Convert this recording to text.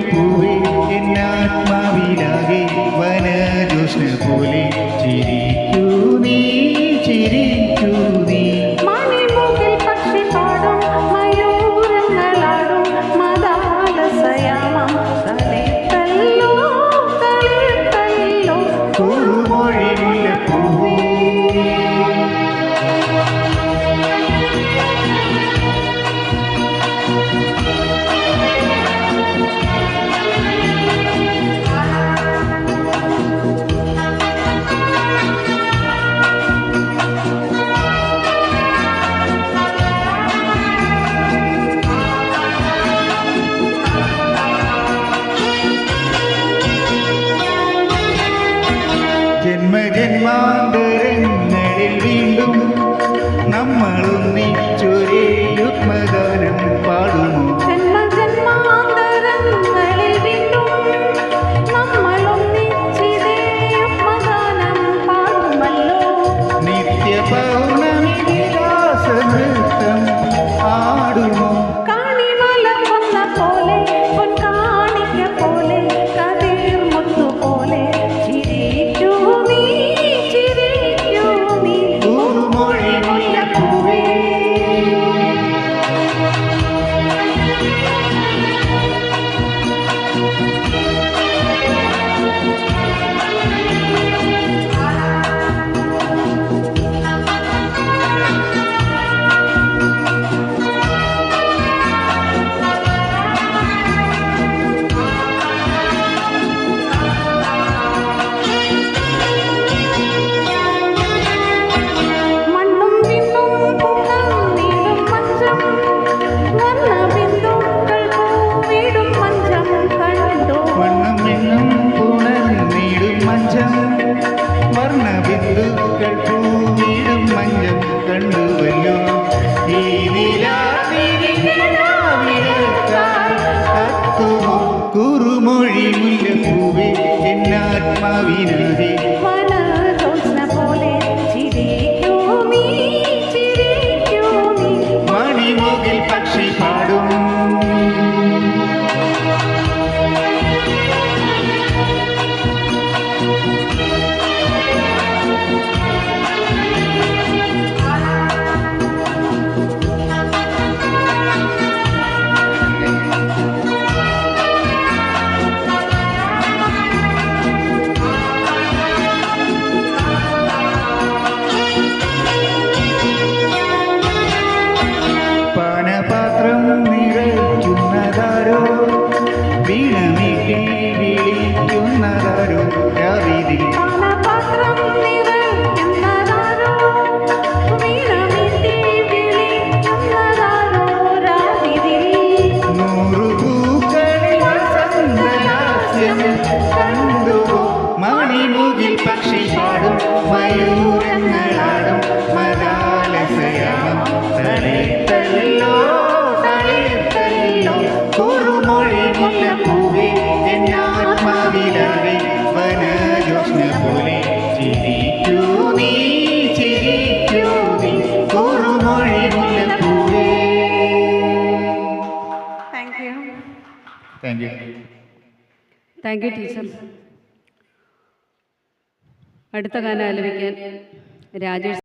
tempo. didn't mind குறுமொழி முல்லை பூவே என் ஆத்மாவினதே. കൂട്ടിൽ പക്ഷി പാടും. മയൂരങ്ങളാടും മതാലസയാമം തളിത്തല്ലോ തളിത്തല്ലോ കുറുമൊഴി മുല്ലപ്പൂവി എന്നാത്മാവിലാവി വനജോഷ്ണ പോലെ ചിരിക്കൂ നീ ചിരിക്കൂ നീ. കുറുമൊഴി മുല്ലപ്പൂവി thank you thank you teacher അടുത്ത ഗാനം ആലപിക്കാൻ രാജേഷ്